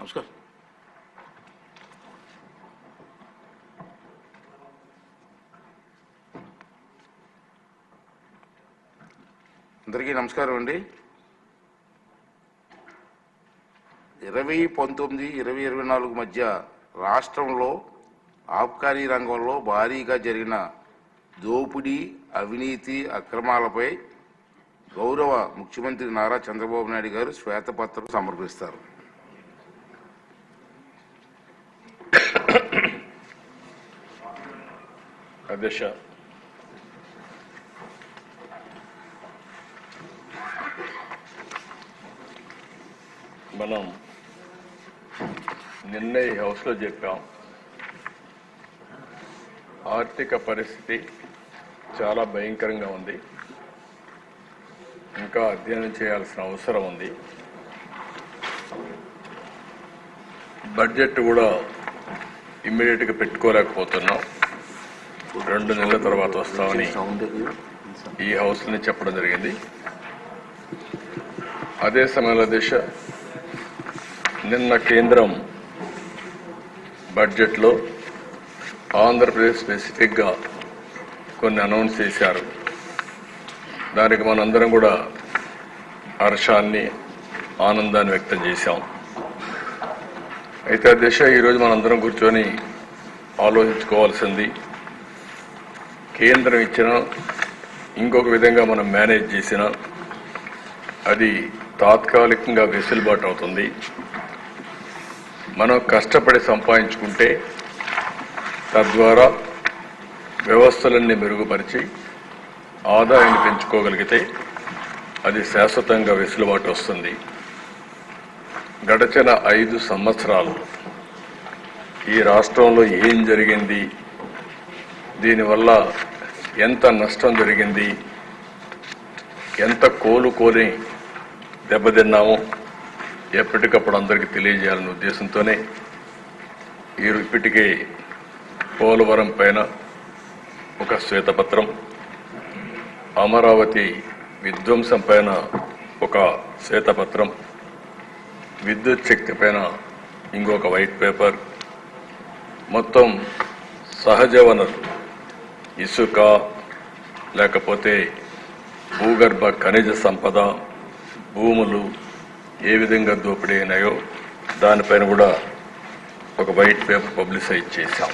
నమస్కారం. అందరికీ నమస్కారం అండి. ఇరవై పంతొమ్మిది ఇరవై ఇరవై నాలుగు మధ్య రాష్ట్రంలో ఆబ్కారీ రంగంలో భారీగా జరిగిన దోపిడీ అవినీతి అక్రమాలపై గౌరవ ముఖ్యమంత్రి నారా చంద్రబాబు నాయుడు గారు శ్వేతపత్రం సమర్పిస్తారు. అధ్యక్ష. మనం నిన్న ఈ హౌస్లో చెప్పాం. ఆర్థిక పరిస్థితి చాలా భయంకరంగా ఉంది. ఇంకా అధ్యయనం చేయాల్సిన అవసరం ఉంది. బడ్జెట్ కూడా ఇమ్మీడియట్గా పెట్టుకోలేకపోతున్నాం. రెండు నెలల తర్వాత వస్తామని ఈ హౌస్ని చెప్పడం జరిగింది. అదే సమయంలో దేశ నిన్న కేంద్రం బడ్జెట్లో ఆంధ్రప్రదేశ్ స్పెసిఫిక్గా కొన్ని అనౌన్స్ చేశారు. దానికి మనందరం కూడా హర్షాన్ని ఆనందాన్ని వ్యక్తం చేశాం. అయితే ఆ దిశ ఈరోజు మనందరం కూర్చొని ఆలోచించుకోవాల్సింది. కేంద్రం ఇచ్చిన ఇంకొక విధంగా మనం మేనేజ్ చేసినా అది తాత్కాలికంగా వెసులుబాటు అవుతుంది. మనం కష్టపడి సంపాదించుకుంటే తద్వారా వ్యవస్థలన్నీ మెరుగుపరిచి ఆదాయాన్ని పెంచుకోగలిగితే అది శాశ్వతంగా వెసులుబాటు వస్తుంది. గడచిన ఐదు సంవత్సరాలు ఈ రాష్ట్రంలో ఏం జరిగింది? దీనివల్ల ఎంత నష్టం జరిగింది? ఎంత కోలుకోని దెబ్బతిన్నామో? ఎప్పటికప్పుడు అందరికీ తెలియజేయాలనే ఉద్దేశంతోనే ఈ ఇప్పటికే పోలవరం పైన ఒక శ్వేతపత్రం అమరావతి విధ్వంసం పైన ఒక శ్వేతపత్రం విద్యుత్ శక్తి పైన ఇంకొక వైట్ పేపర్ మొత్తం సహజ వనరులు ఇసుక లేకపోతే భూగర్భ ఖనిజ సంపద భూములు ఏ విధంగా దోపిడీ అయినాయో దానిపైన కూడా ఒక వైట్ పేపర్ పబ్లిసైజ్ చేశాం.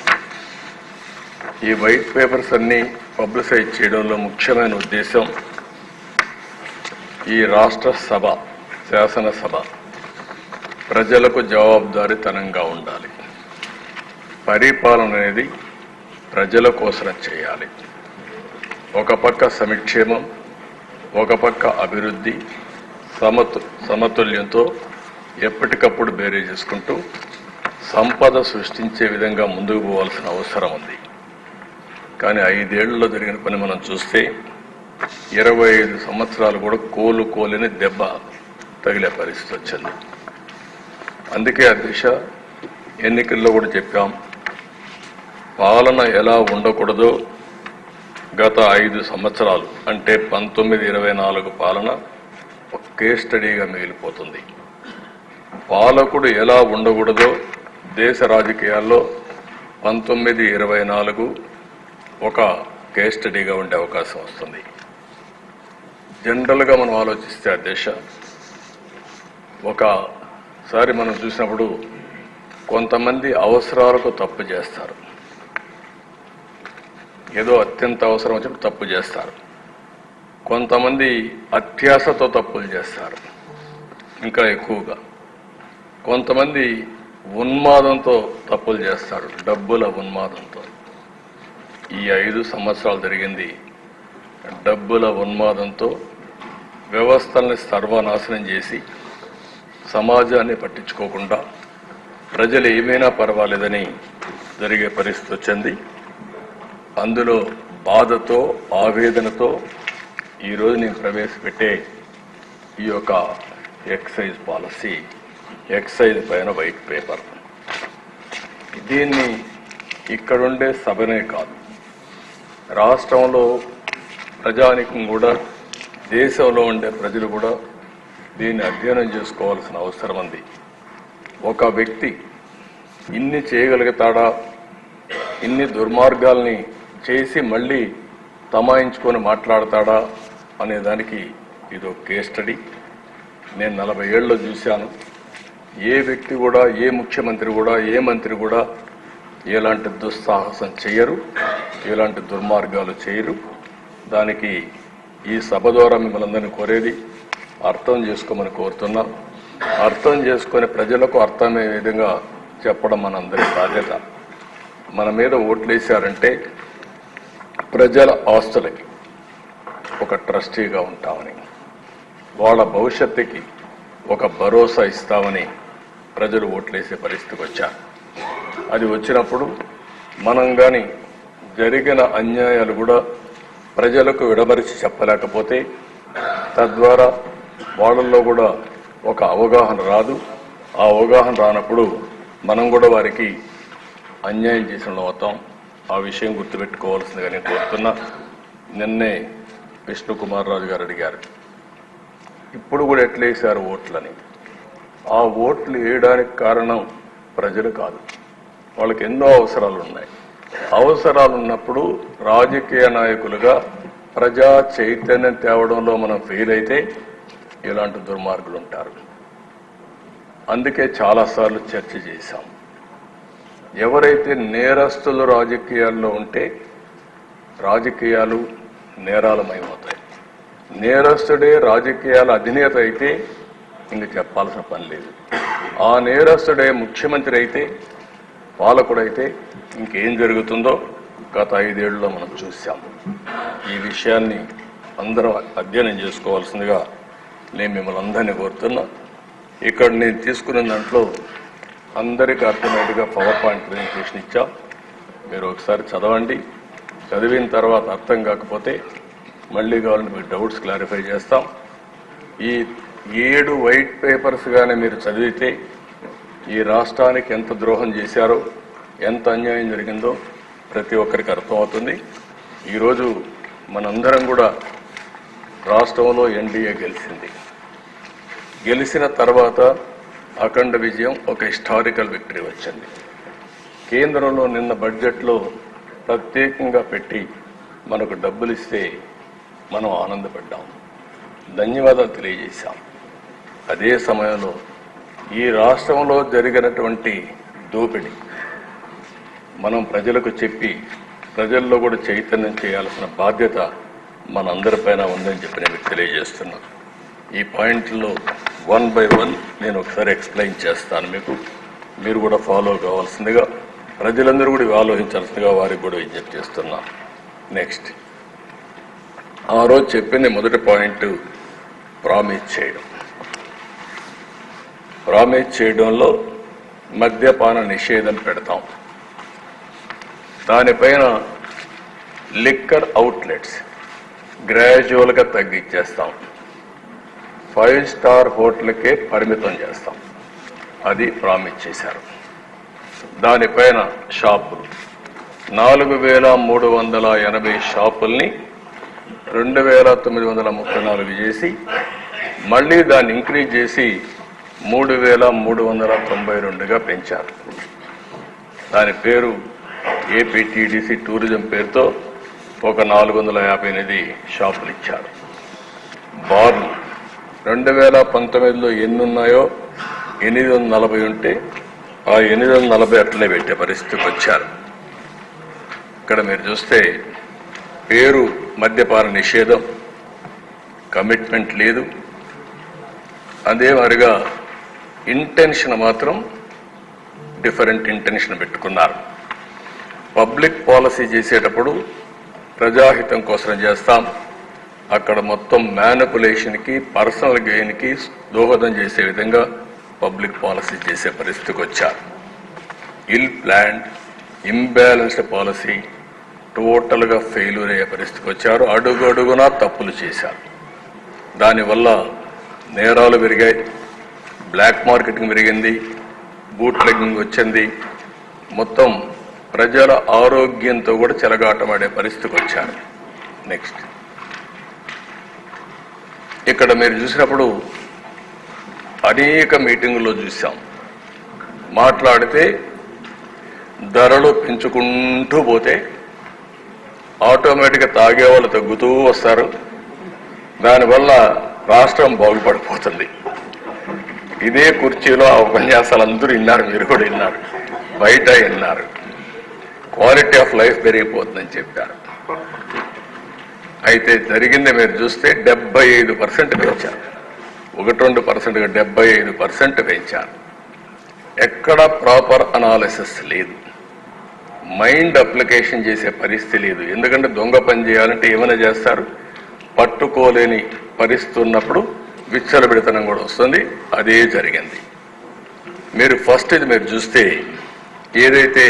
ఈ వైట్ పేపర్స్ అన్నీ పబ్లిసైజ్ చేయడంలో ముఖ్యమైన ఉద్దేశం ఈ రాష్ట్ర సభ శాసనసభ ప్రజలకు జవాబుదారీతనంగా ఉండాలి. పరిపాలన అనేది ప్రజల కోసం చేయాలి. ఒక పక్క సంక్షేమం ఒక పక్క అభివృద్ధి సమతు సమతుల్యంతో ఎప్పటికప్పుడు బేరీ చేసుకుంటూ సంపద సృష్టించే విధంగా ముందుకు పోవాల్సిన అవసరం ఉంది. కానీ ఐదేళ్ళలో జరిగిన పని మనం చూస్తే ఇరవై ఐదు సంవత్సరాలు కూడా కోలు కోలిని దెబ్బ తగిలే పరిస్థితి వచ్చింది. అందుకే అధ్యక్ష ఎన్నికల్లో కూడా చెప్పాం పాలన ఎలా ఉండకూడదో? గత ఐదు సంవత్సరాలు అంటే పంతొమ్మిది ఇరవై నాలుగు పాలన ఒక కేస్ స్టడీగా మిగిలిపోతుంది. పాలకుడు ఎలా ఉండకూడదో దేశ రాజకీయాల్లో పంతొమ్మిది ఇరవై నాలుగు ఒక కేస్ స్టడీగా ఉండే అవకాశం వస్తుంది. జనరల్గా మనం ఆలోచిస్తే ఆ దేశ ఒకసారి మనం చూసినప్పుడు కొంతమంది అవసరాలకు తప్పు చేస్తారు. ఏదో అత్యంత అవసరం వచ్చినప్పుడు తప్పు చేస్తారు. కొంతమంది అత్యాశతో తప్పులు చేస్తారు. ఇంకా ఎక్కువగా. కొంతమంది ఉన్మాదంతో తప్పులు చేస్తారు. డబ్బుల ఉన్మాదంతో. ఈ ఐదు సంవత్సరాలు జరిగింది. డబ్బుల ఉన్మాదంతో వ్యవస్థల్ని సర్వనాశనం చేసి సమాజాన్ని పట్టించుకోకుండా ప్రజలు ఏమైనా పర్వాలేదని జరిగే పరిస్థితి వచ్చింది. అందులో బాధతో ఆవేదనతో ఈరోజు నేను ప్రవేశపెట్టే ఈ యొక్క ఎక్సైజ్ పాలసీ ఎక్సైజ్ పైన వైట్ పేపర్. దీన్ని ఇక్కడుండే సభనే కాదు రాష్ట్రంలో ప్రజానికం కూడా దేశంలో ఉండే ప్రజలు కూడా దీన్ని అధ్యయనం చేసుకోవాల్సిన అవసరం ఉంది. ఒక వ్యక్తి ఇన్ని చేయగలుగుతాడా? ఇన్ని దుర్మార్గాల్ని చేసి మళ్ళీ తమాయించుకొని మాట్లాడతాడా అనే దానికి ఇది ఒక కేస్ స్టడీ. నేను నలభై ఏళ్ళలో చూశాను. ఏ వ్యక్తి కూడా ఏ ముఖ్యమంత్రి కూడా ఏ మంత్రి కూడా ఎలాంటి దుస్సాహసం చేయరు ఎలాంటి దుర్మార్గాలు చేయరు. దానికి ఈ సభ ద్వారా మిమ్మల్ని కోరేది అర్థం చేసుకోమని కోరుతున్నా. అర్థం చేసుకొని ప్రజలకు అర్థమయ్యే విధంగా చెప్పడం మనందరి బాధ్యత. మన మీద ఓట్లేశారంటే ప్రజల ఆస్తులకి ఒక ట్రస్టీగా ఉంటామని వాళ్ళ భవిష్యత్తుకి ఒక భరోసా ఇస్తామని ప్రజలు ఓట్లేసే పరిస్థితికి వచ్చారు. అది వచ్చినప్పుడు మనం కానీ జరిగిన అన్యాయాలు కూడా ప్రజలకు విడమరిచి చెప్పలేకపోతే తద్వారా వాళ్ళల్లో కూడా ఒక అవగాహన రాదు. ఆ అవగాహన రానప్పుడు మనం కూడా వారికి అన్యాయం చేసిన అవుతాం. ఆ విషయం గుర్తుపెట్టుకోవాల్సిందిగా నేను కోరుతున్నా. నిన్నే విష్ణుకుమార్ రాజు గారు అడిగారు. ఇప్పుడు కూడా ఎట్లేసారు ఓట్లని? ఆ ఓట్లు వేయడానికి కారణం ప్రజలు కాదు. వాళ్ళకి ఎన్నో అవసరాలు ఉన్నాయి అవసరాలు ఉన్నప్పుడు రాజకీయ నాయకులుగా ప్రజా చైతన్యం తేవడంలో మనం ఫెయిల్ అయితే ఇలాంటి దుర్మార్గులు ఉంటారు అందుకే చాలాసార్లు చర్చ చేశాం. ఎవరైతే నేరస్తులు రాజకీయాల్లో ఉంటే రాజకీయాలు నేరాలమైపోతాయి నేరస్తుడే రాజకీయాల అధినేత అయితే ఇంక చెప్పాల్సిన పని లేదు. ఆ నేరస్తుడే ముఖ్యమంత్రి అయితే పాలకుడైతే ఇంకేం జరుగుతుందో గత ఐదేళ్ళలో మనం చూసాం ఈ విషయాన్ని అందరం అధ్యయనం చేసుకోవాల్సిందిగా నేను మిమ్మల్ని అందరినీ కోరుతున్నా. ఇక్కడ నేను తీసుకున్న దాంట్లో అందరికీ అర్థమయ్యేట్టుగా పవర్ పాయింట్ ప్రజెంటేషన్ ఇచ్చా. మీరు ఒకసారి చదవండి. చదివిన తర్వాత అర్థం కాకపోతే మళ్ళీ కావాలంటే మీ డౌట్స్ క్లారిఫై చేస్తాం. ఈ ఏడు వైట్ పేపర్స్ కానీ మీరు చదివితే ఈ రాష్ట్రానికి ఎంత ద్రోహం చేశారో ఎంత అన్యాయం జరిగిందో ప్రతి ఒక్కరికి అర్థమవుతుంది. ఈరోజు మనందరం కూడా రాష్ట్రంలో ఎన్డీఏ గెలిచింది. గెలిచిన తర్వాత అఖండ విజయం ఒక హిస్టారికల్ విక్టరీ వచ్చింది. కేంద్రంలో నిన్న బడ్జెట్లో ప్రత్యేకంగా పెట్టి మనకు డబ్బులు ఇస్తే మనం ఆనందపడ్డాం. ధన్యవాదాలు తెలియజేశాం. అదే సమయంలో ఈ రాష్ట్రంలో జరిగినటువంటి దోపిడీ మనం ప్రజలకు చెప్పి ప్రజల్లో కూడా చైతన్యం చేయాల్సిన బాధ్యత మనందరిపైన ఉందని చెప్పి నేను తెలియజేస్తున్నాను. ఈ పాయింట్లో వన్ బై వన్ నేను ఒకసారి ఎక్స్ప్లెయిన్ చేస్తాను మీకు. మీరు కూడా ఫాలో కావాల్సిందిగా ప్రజలందరూ కూడా ఆలోచించాల్సిందిగా వారికి కూడా విజ్ఞప్తి చేస్తున్నా. నెక్స్ట్ ఆ రోజు చెప్పిన మొదటి పాయింట్ ప్రామిస్ చేయడం. ప్రామిస్ చేయడంలో మద్యపాన నిషేధం పెడతాం. దానిపైన లిక్కర్ అవుట్లెట్స్ గ్రాడ్యువల్గా తగ్గించేస్తాం. ఫైవ్ స్టార్ హోటల్కే పరిమితం చేస్తాం. అది ప్రామిస్ చేశారు. దానిపైన షాపులు. నాలుగు వేల మూడు వందల ఎనభై షాపుల్ని రెండు వేల తొమ్మిది వందల ముప్పై నాలుగు చేసి మళ్ళీ దాన్ని ఇంక్రీజ్ చేసి మూడు వేల మూడు వందల తొంభై రెండుగా పెంచారు. దాని పేరు ఏపీటీడీసీ టూరిజం పేరుతో ఒక నాలుగు వందల యాభై ఎనిమిది షాపులు ఇచ్చారు. బార్లు. రెండు వేల పంతొమ్మిదిలో ఎన్ని ఉన్నాయో ఎనిమిది వందల నలభై ఉంటే ఆ ఎనిమిది వందల నలభై అట్లనే పెట్టే పరిస్థితికి వచ్చారు. ఇక్కడ మీరు చూస్తే పేరు మద్యపాన నిషేధం కమిట్మెంట్ లేదు. అదే మరిగా ఇంటెన్షన్ మాత్రం డిఫరెంట్ ఇంటెన్షన్ పెట్టుకున్నారు. పబ్లిక్ పాలసీ చేసేటప్పుడు ప్రజాహితం కోసం చేస్తాం. అక్కడ మొత్తం మ్యానిపులేషన్కి పర్సనల్ గెయిన్కి దోహదం చేసే విధంగా పబ్లిక్ పాలసీ చేసే పరిస్థితికి వచ్చారు. ఇల్ ప్లాన్ ఇంబ్యాలెన్స్డ్ పాలసీ టోటల్గా ఫెయిల్యూర్ అయ్యే పరిస్థితికి వచ్చారు. అడుగడుగునా తప్పులు చేశారు. దానివల్ల నేరాలు పెరిగాయి బ్లాక్ మార్కెటింగ్ పెరిగింది బూట్ లెగ్గింగ్ వచ్చింది. మొత్తం ప్రజల ఆరోగ్యంతో కూడా చెలగాటమాడే పరిస్థితికి వచ్చారు. నెక్స్ట్. ఇక్కడ మీరు చూసినప్పుడు అనేక మీటింగుల్లో చూసాం మాట్లాడితే ధరలు పెంచుకుంటూ పోతే ఆటోమేటిక్గా తాగే వాళ్ళు తగ్గుతూ వస్తారు. దానివల్ల రాష్ట్రం బాగుపడిపోతుంది. ఇదే కుర్చీలో ఆ ఉపన్యాసాలు అందరూ విన్నారు మీరు కూడా విన్నారు. బయట విన్నారు. క్వాలిటీ ఆఫ్ లైఫ్ పెరిగిపోతుందని చెప్పారు. అయితే జరిగింది మీరు చూస్తే డెబ్బై ఐదు పర్సెంట్ పెంచారు. ఒకటి రెండు పర్సెంట్గా డెబ్బై ఐదు పర్సెంట్ పెంచారు. ఎక్కడ ప్రాపర్ అనాలిసిస్ లేదు. మైండ్ అప్లికేషన్ చేసే పరిస్థితి లేదు. ఎందుకంటే దొంగ పని చేయాలంటే ఏమైనా చేస్తారు? పట్టుకోలేని పరిస్థితి ఉన్నప్పుడు విచ్చలబిడతనం కూడా వస్తుంది. అదే జరిగింది. మీరు ఫస్ట్ ఇది మీరు చూస్తే ఏదైతే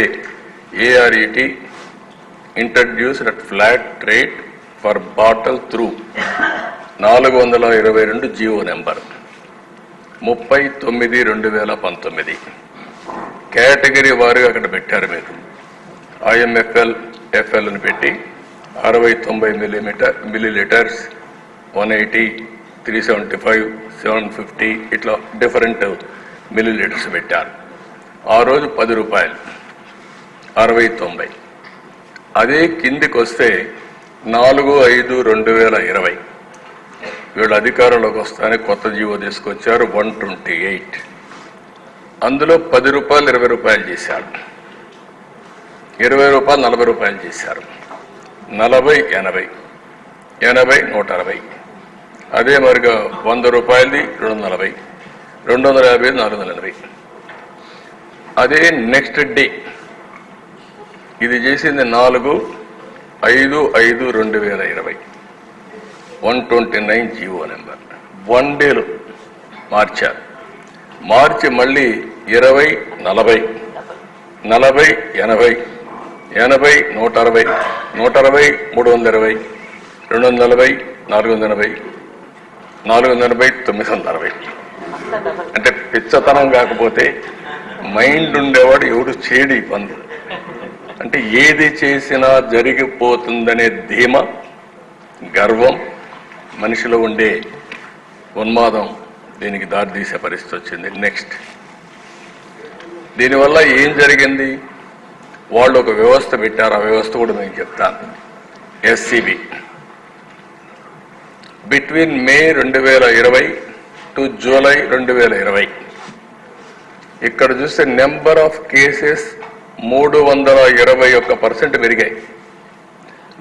ARET introduced at flat rate for bottle through. నాలుగు వందల ఇరవై రెండు జియో నెంబర్. ముప్పై తొమ్మిది రెండు వేల పంతొమ్మిది. కేటగిరీ వారుగా అక్కడ పెట్టారు మీరు. ఐఎంఎఫ్ఎల్ ఎఫ్ఎల్ని పెట్టి అరవై తొంభై millimetre millilitres one eighty three seventy five seven fifty ఇట్లా డిఫరెంట్ మిల్లీలీటర్స్ పెట్టారు. ఆ రోజు పది రూపాయలు. అరవై తొంభై. అదే కిందికి వస్తే నాలుగు ఐదు రెండు వేల ఇరవై. వీళ్ళు అధికారంలోకి వస్తానే కొత్త జీవో తీసుకొచ్చారు వన్ ట్వంటీ ఎయిట్. అందులో పది రూపాయలు ఇరవై రూపాయలు చేశారు. ఇరవై రూపాయలు నలభై రూపాయలు చేశారు. నలభై ఎనభై. ఎనభై నూట అరవై. అదే మరిగా వంద రూపాయలది రెండు వందల నలభై. రెండు వందల యాభై నాలుగు వందల ఎనభై. అదే నెక్స్ట్ డే. ఇది చేసింది నాలుగు ఐదు ఐదు రెండు వేల ఇరవై. One twenty nine GO number. One డేలో మార్చారు. మార్చి మళ్ళీ ఇరవై నలభై. నలభై ఎనభై. ఎనభై నూట అరవై. నూట అరవై మూడు వందల ఇరవై. రెండు వందల నలభై నాలుగు వందల ఎనభై. నాలుగు వందల ఎనభై తొమ్మిది వందల అరవై. అంటే పిచ్చతనం కాకపోతే మైండ్ ఉండేవాడు ఎవడు చేయడు ఈ పనులు అంటే ఏది చేసినా జరిగిపోతుందనే ధీమ గర్వం మనిషిలో ఉండే ఉన్మాదం దీనికి దారితీసే పరిస్థితి వచ్చింది. నెక్స్ట్ దీనివల్ల ఏం జరిగింది? వాళ్ళు ఒక వ్యవస్థ పెట్టారు. ఆ వ్యవస్థ కూడా నేను చెప్తాను. ఎస్సిబి బిట్వీన్ మే రెండు వేల ఇరవై టు జూలై రెండు వేల ఇరవై. ఇక్కడ చూస్తే నెంబర్ ఆఫ్ కేసెస్ మూడు వందల ఇరవై ఒక్క పర్సెంట్ పెరిగాయి.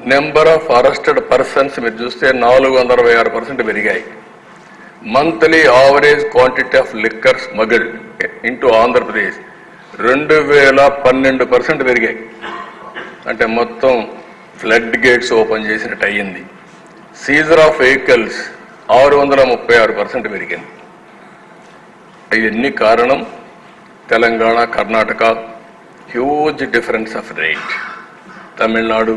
నెంబర్ ఆఫ్ అరెస్టెడ్ పర్సన్స్ మీరు చూస్తే నాలుగు వందల అరవై ఆరు పర్సెంట్ పెరిగాయి. Monthly average quantity of liquor smuggled into Andhra Pradesh రెండు వేల పన్నెండు పర్సెంట్ పెరిగాయి. అంటే మొత్తం ఫ్లడ్ గేట్స్ ఓపెన్ చేసినట్టు అయ్యింది. సీజర్ ఆఫ్ వెహికల్స్ ఆరు వందల ముప్పై ఆరు పర్సెంట్ పెరిగింది. ఇవన్నీ కారణం? Telangana Karnataka huge difference of rate Tamil Nadu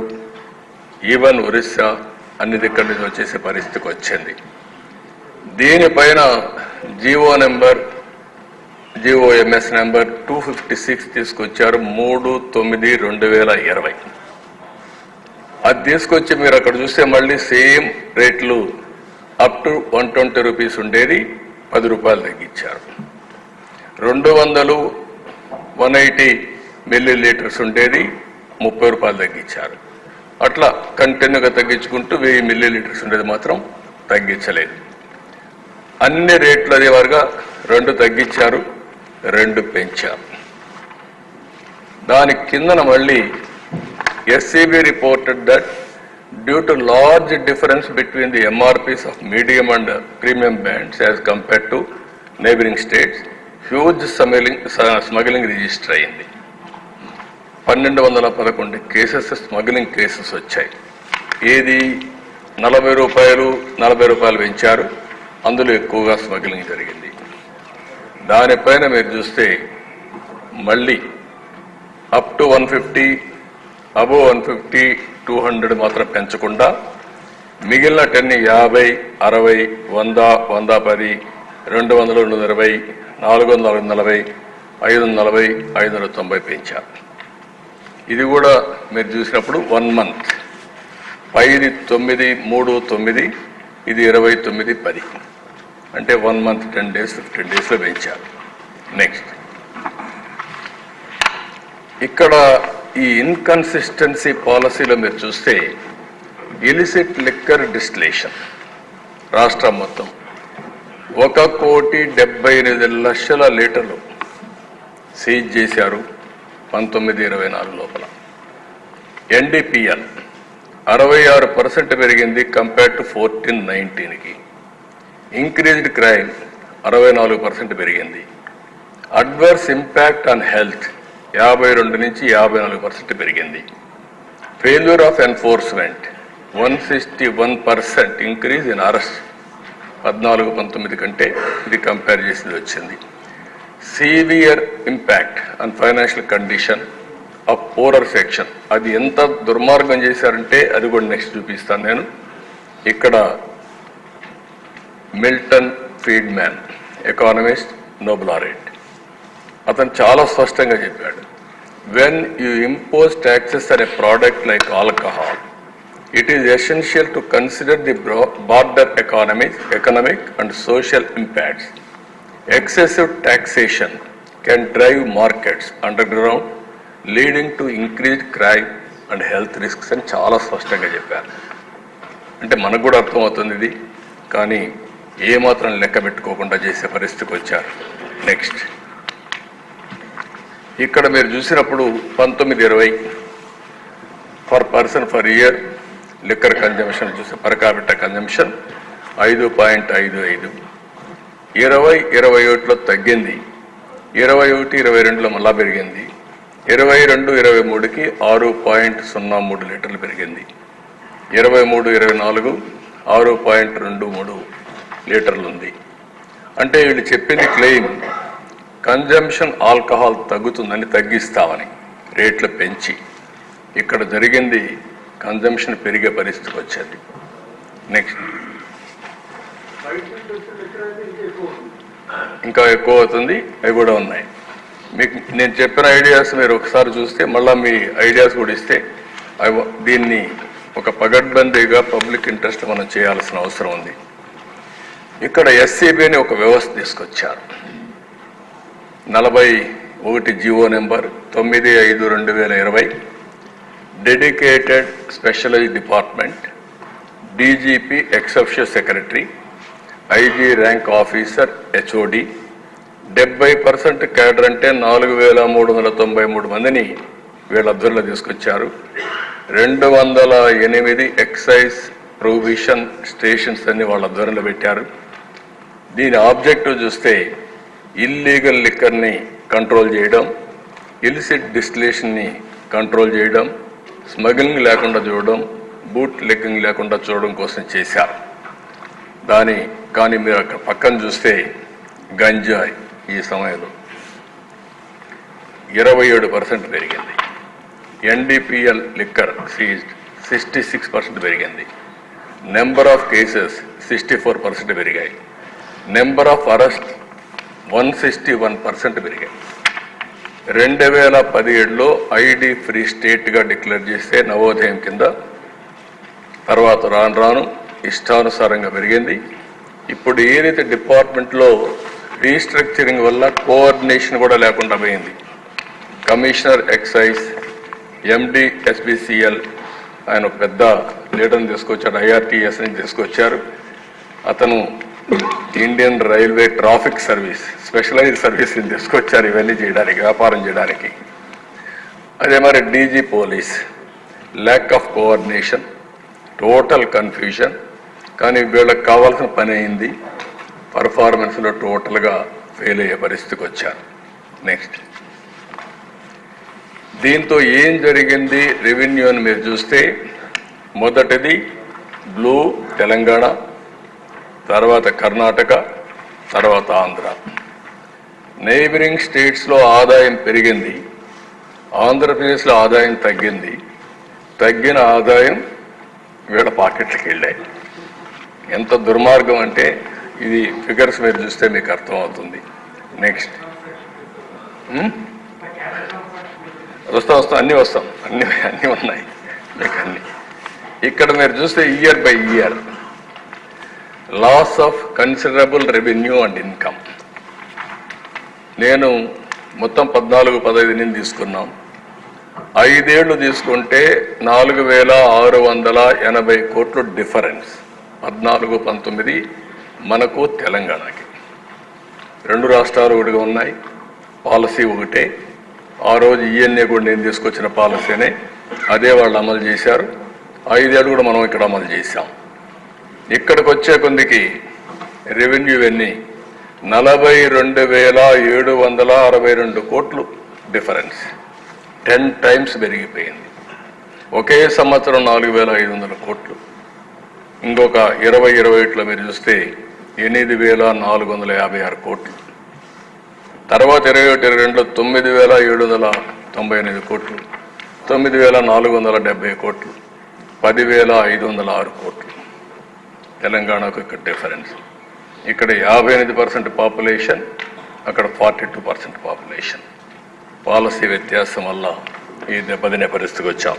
even Orissa అన్ని దగ్గర నుంచి వచ్చేసే పరిస్థితికి వచ్చింది దీనిపైన GO number GOMS number two fifty six తీసుకొచ్చారు మూడు తొమ్మిది రెండు వేల ఇరవై. అది తీసుకొచ్చి మీరు అక్కడ చూస్తే మళ్ళీ సేమ్ రేట్లు up to one twenty rupees ఉండేది పది రూపాయలు తగ్గించారు. రెండు వందలు వన్ ఎయిటీ మిల్లీ లీటర్స్ ఉండేది ముప్పై రూపాయలు తగ్గించారు. అట్లా కంటిన్యూగా తగ్గించుకుంటూ వెయ్యి మిల్లీ లీటర్స్ ఉండేది మాత్రం తగ్గించలేదు. అన్ని రేట్లు అనేవారుగా రెండు తగ్గించారు రెండు పెంచారు. దాని కిందన మళ్ళీ SCB reported that due to large difference between the MRPs of medium and premium brands as compared to neighbouring states huge smuggling smuggling register అయింది. పన్నెండు వందల పదకొండు కేసెస్ స్మగ్లింగ్ కేసెస్ వచ్చాయి. ఏది నలభై రూపాయలు నలభై రూపాయలు పెంచారు అందులో ఎక్కువగా స్మగ్లింగ్ జరిగింది. దానిపైన మీరు చూస్తే మళ్ళీ up to one fifty above one fifty two hundred మాత్రం పెంచకుండా మిగిలిన టెన్ యాభై అరవై వంద వంద పది రెండు వందల రెండు వందల ఇరవై నాలుగు నాలుగు వందల నలభై ఐదు వందల నలభై ఐదు వందల తొంభై పెంచారు. ఇది కూడా మీరు చూసినప్పుడు వన్ మంత్ పైది తొమ్మిది మూడు తొమ్మిది ఇది ఇరవై తొమ్మిది పది. అంటే one month ten days fifteen డేస్లో పెంచారు నెక్స్ట్ ఇక్కడ ఈ ఇన్కన్సిస్టెన్సీ పాలసీలో మీరు చూస్తే ఇలిసిట్ లిక్కర్ డిస్టిలేషన్ రాష్ట్రం మొత్తం. ఒక కోటి డెబ్బై ఎనిమిది లక్షల లీటర్లు సీజ్ చేశారు. పంతొమ్మిది ఇరవై నాలుగు లోపల. ఎన్డీపీఎల్ అరవై ఆరు పర్సెంట్ పెరిగింది కంపేర్ టు ఫోర్టీన్ నైన్టీన్కి. ఇంక్రీజ్డ్ క్రైమ్ అరవై నాలుగు పర్సెంట్ పెరిగింది. అడ్వర్స్ ఇంపాక్ట్ ఆన్ హెల్త్ యాభై రెండు నుంచి యాభై నాలుగు పర్సెంట్ పెరిగింది. Failure of enforcement one sixty one percent increase in arrest పద్నాలుగు పంతొమ్మిది కంటే ఇది కంపేర్ చేసింది వచ్చింది. Severe impact and financial condition of poorer section అది ఎంత దుర్మార్గం చేశారంటే అది కూడా నెక్స్ట్ చూపిస్తాను నేను. ఇక్కడ మిల్టన్ ఫీడ్మ్యాన్ ఎకానమిస్ట్ నోబులారెట్ అతను చాలా స్పష్టంగా చెప్పాడు వెన్ యూ ఇంపోజ్ ట్యాక్సెస్ అనే product like alcohol it is essential to consider the border economic economic and social impacts excessive taxation can drive markets underground leading to increase crime and health risks అని చాలా స్పష్టంగా చెప్పారు. అంటే మనకు కూడా అర్థమవుతుంది ఇది. కానీ ఏమాత్రం లెక్క పెట్టుకోకుండా చేసే పరిస్థితికి వచ్చారు. నెక్స్ట్ ఇక్కడ మీరు చూసినప్పుడు పంతొమ్మిది ఇరవై for person for year liquor consumption చూస్తే పర్ క్యాపిటల్ కన్జంప్షన్ ఐదు పాయింట్ ఐదు ఐదు. ఇరవై ఇరవై ఒకటిలో తగ్గింది. ఇరవై ఒకటి ఇరవై రెండులో మళ్ళా పెరిగింది. ఇరవై రెండు ఇరవై మూడుకి ఆరు పాయింట్ సున్నా మూడు లీటర్లు పెరిగింది. ఇరవై మూడు ఇరవై నాలుగు ఆరు పాయింట్ రెండు మూడు లీటర్లు ఉంది అంటే వీళ్ళు చెప్పింది క్లెయిమ్. కన్జంప్షన్ ఆల్కహాల్ తగ్గుతుందని తగ్గిస్తామని రేట్లు పెంచి. ఇక్కడ జరిగింది కన్జంప్షన్ పెరిగే పరిస్థితికి వచ్చేది. నెక్స్ట్. ఇంకా ఎక్కువ అవుతుంది అవి కూడా ఉన్నాయి. మీకు నేను చెప్పిన ఐడియాస్ మీరు ఒకసారి చూస్తే మళ్ళీ మీ ఐడియాస్ కూడా ఇస్తే అవి దీన్ని ఒక పగడ్బందీగా పబ్లిక్ ఇంట్రెస్ట్ మనం చేయాల్సిన అవసరం ఉంది. ఇక్కడ ఎస్సీబీ అని ఒక వ్యవస్థ తీసుకొచ్చారు. నలభై ఒకటి జీవో నెంబర్ తొమ్మిది ఐదు రెండు వేల ఇరవై dedicated specialise department DGP exception secretary IG rank officer HOD డెబ్బై పర్సెంట్ క్యాడర్ అంటే నాలుగు వేల మూడు వందల తొంభై మూడు మందిని వీళ్ళ అధ్వర్యంలో తీసుకొచ్చారు. రెండు వందల ఎనిమిది ఎక్సైజ్ ప్రొవిషన్ స్టేషన్స్ అన్ని వాళ్ళ అధ్వర్యంలో పెట్టారు. దీని ఆబ్జెక్టివ్ చూస్తే ఇల్లీగల్ లిక్కర్ని కంట్రోల్ చేయడం ఇలిసిట్ డిస్టిలేషన్ని కంట్రోల్ చేయడం స్మగ్లింగ్ లేకుండా చూడడం బూట్ లెగ్గింగ్ లేకుండా చూడడం కోసం చేశారు. దాని కానీ మీరు అక్కడ పక్కన చూస్తే గంజాయి ఈ సమయంలో. ఇరవై ఏడు పర్సెంట్ పెరిగింది. NDPL liquor seized sixty six percent పెరిగింది. Number of cases sixty four percent పెరిగాయి. Number of arrest one sixty one percent పెరిగాయి. రెండు వేల పదిహేడులో ఐడి ఫ్రీ స్టేట్గా డిక్లేర్ చేస్తే నవోదయం కింద తర్వాత రాను రాను ఇష్టానుసారంగా పెరిగింది. ఇప్పుడు ఏదైతే డిపార్ట్మెంట్లో రీస్ట్రక్చరింగ్ వల్ల కోఆర్డినేషన్ కూడా లేకుండా పోయింది. కమిషనర్ ఎక్సైజ్ ఎండి ఎస్బిసిఎల్ ఆయన ఒక పెద్ద లీడర్ని తీసుకొచ్చాడు ఐఆర్టీఎస్ నుంచి తీసుకొచ్చారు. అతను Indian railway traffic service specialised సర్వీస్ని తీసుకొచ్చారు ఇవన్నీ చేయడానికి వ్యాపారం చేయడానికి. అదే మరి DG police lack of coordination total confusion కానీ వీళ్ళకి కావాల్సిన పని అయింది. పర్ఫార్మెన్స్లో టోటల్గా ఫెయిల్ అయ్యే పరిస్థితికి వచ్చారు. నెక్స్ట్. దీంతో ఏం జరిగింది? రెవెన్యూ అని మీరు చూస్తే మొదటిది బ్లూ తెలంగాణ తర్వాత కర్ణాటక తర్వాత ఆంధ్ర. నైబరింగ్ స్టేట్స్లో ఆదాయం పెరిగింది. ఆంధ్రప్రదేశ్లో ఆదాయం తగ్గింది. తగ్గిన ఆదాయం వీళ్ళ పాకెట్లకి వెళ్ళాయి. ఎంత దుర్మార్గం అంటే ఇది ఫిగర్స్ మీరు చూస్తే మీకు అర్థమవుతుంది. నెక్స్ట్. వస్తాం వస్తాం అన్నీ వస్తాం. అన్ని అన్నీ ఉన్నాయి. మీకు అన్ని. ఇక్కడ మీరు చూస్తే year by year loss of considerable revenue and income నేను మొత్తం పద్నాలుగు పదహైదు నేను తీసుకున్నాం. ఐదేళ్ళు తీసుకుంటే నాలుగు వేల ఆరు వందల ఎనభై కోట్లు డిఫరెన్స్. పద్నాలుగు పంతొమ్మిది మనకు తెలంగాణకి. రెండు రాష్ట్రాలు ఒకటిగా ఉన్నాయి. పాలసీ ఒకటే. ఆ రోజు ఈఎన్ఏ కూడా నేను తీసుకొచ్చిన పాలసీనే. అదే వాళ్ళు అమలు చేశారు. ఐదేళ్ళు కూడా మనం ఇక్కడ అమలు చేశాం. ఇక్కడికి వచ్చే కొందికి రెవెన్యూ ఇవన్నీ నలభై రెండు వేల ఏడు వందల అరవై రెండు కోట్లు డిఫరెన్స్. టెన్ టైమ్స్ పెరిగిపోయింది. ఒకే సంవత్సరం నాలుగు వేల ఐదు వందల కోట్లు. ఇంకొక ఇరవై ఇరవై ఒకటిలో మీరు చూస్తే ఎనిమిది వేల నాలుగు వందల యాభై ఆరు కోట్లు. తర్వాత ఇరవై ఒకటి ఇరవై రెండులో తొమ్మిది వేల ఏడు వందల తొంభై ఎనిమిది కోట్లు. తొమ్మిది వేల నాలుగు వందల డెబ్బై కోట్లు. పదివేల ఐదు వందల ఆరు కోట్లు. తెలంగాణకు ఇక్కడ డిఫరెన్స్. ఇక్కడ యాభై ఎనిమిది పర్సెంట్ పాపులేషన్ అక్కడ forty two percent population. Policy వ్యత్యాసం వల్ల ఈ దెబ్బతినే పరిస్థితికి వచ్చాం.